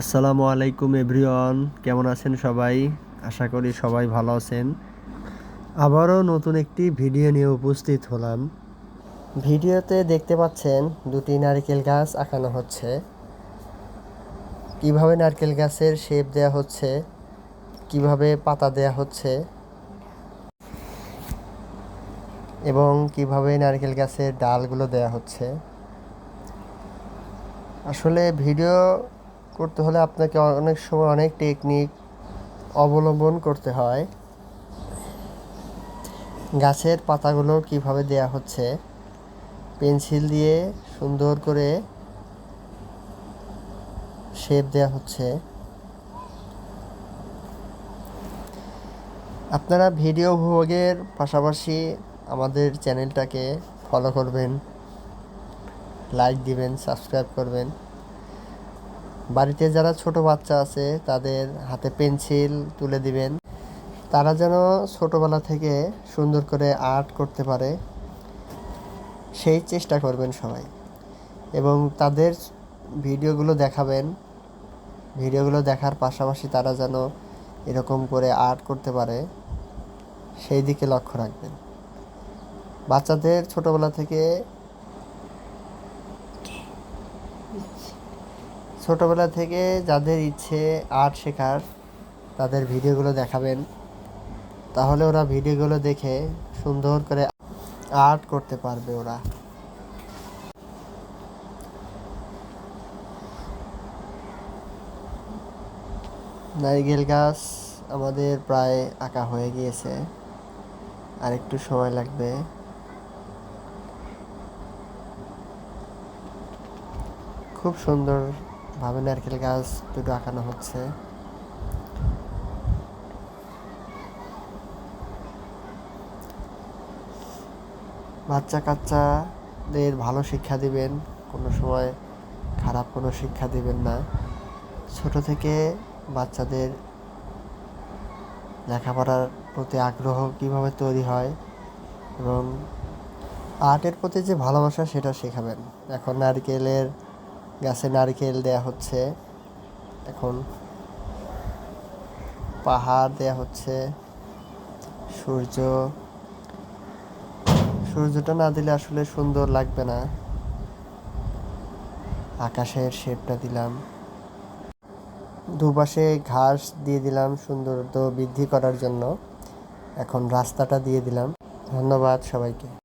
আসসালামু আলাইকুম এভরিওয়ান, কেমন আছেন সবাই? আশা করি সবাই ভালো আছেন। আবারও নতুন একটি ভিডিও নিয়ে উপস্থিত হলাম। ভিডিওতে দেখতে পাচ্ছেন দুটি নারকেল গাছ আঁকানো হচ্ছে। কীভাবে নারকেল গাছের শেপ দেয়া হচ্ছে, কীভাবে পাতা দেয়া হচ্ছে, এবং কীভাবে নারকেল গাছের ডালগুলো দেয়া হচ্ছে। আসলে ভিডিও করতে হলে আপনাকে অনেক সময় অনেক টেকনিক অবলম্বন করতে হয়। গাছের পাতাগুলো কীভাবে দেয়া হচ্ছে? পেন্সিল দিয়ে সুন্দর করে শেপ দেয়া হচ্ছে। আপনারা ভিডিও উপভোগের পাশাপাশি আমাদের চ্যানেলটাকে ফলো করবেন লাইক দিবেন সাবস্ক্রাইব করবেন। বাড়িতে যারা ছোট বাচ্চা আছে, তাদের হাতে পেন্সিল তুলে দিবেন। তারা যেন ছোটবেলা থেকে সুন্দর করে আর্ট করতে পারে, সেই চেষ্টা করবেন সবাই। এবং তাদের ভিডিওগুলো দেখাবেন। ভিডিওগুলো দেখার পাশাপাশি তারা যেন এরকম করে আর্ট করতে পারে, সেই দিকে লক্ষ্য রাখবেন। বাচ্চাদের ছোটবেলা থেকে ছোটবেলা থেকে যাদের ইচ্ছে আর্ট শেখার, তাদের ভিডিওগুলো দেখাবেন। তাহলে ওরা ভিডিওগুলো দেখে সুন্দর করে আর্ট করতে পারবে ওরা। নারিকেল গাছ আমাদের প্রায় আঁকা হয়ে গিয়েছে। আর একটু সময় লাগবে। খুব সুন্দর ভাবে নারকেল গাছ দুটো আঁকানো হচ্ছে। বাচ্চা কাচ্চাদের ভালো শিক্ষা দিবেন, কোনো সময় খারাপ কোনো শিক্ষা দিবেন না। ছোট থেকে বাচ্চাদের লেখাপড়ার প্রতি আগ্রহ কীভাবে তৈরি হয় এবং আর্টের প্রতি যে ভালোবাসা, সেটা শেখাবেন। এখন নারকেলের গাছে নারকেল দেয়া হচ্ছে। এখন পাহাড় দেয়া হচ্ছে। সূর্য। সূর্যটা না দিলে আসলে সুন্দর লাগবে না। আকাশের শেপটা দিলাম। দুপাশে ঘাস দিয়ে দিলাম সৌন্দর্য বৃদ্ধি করার জন্য। এখন রাস্তাটা দিয়ে দিলাম। ধন্যবাদ সবাইকে।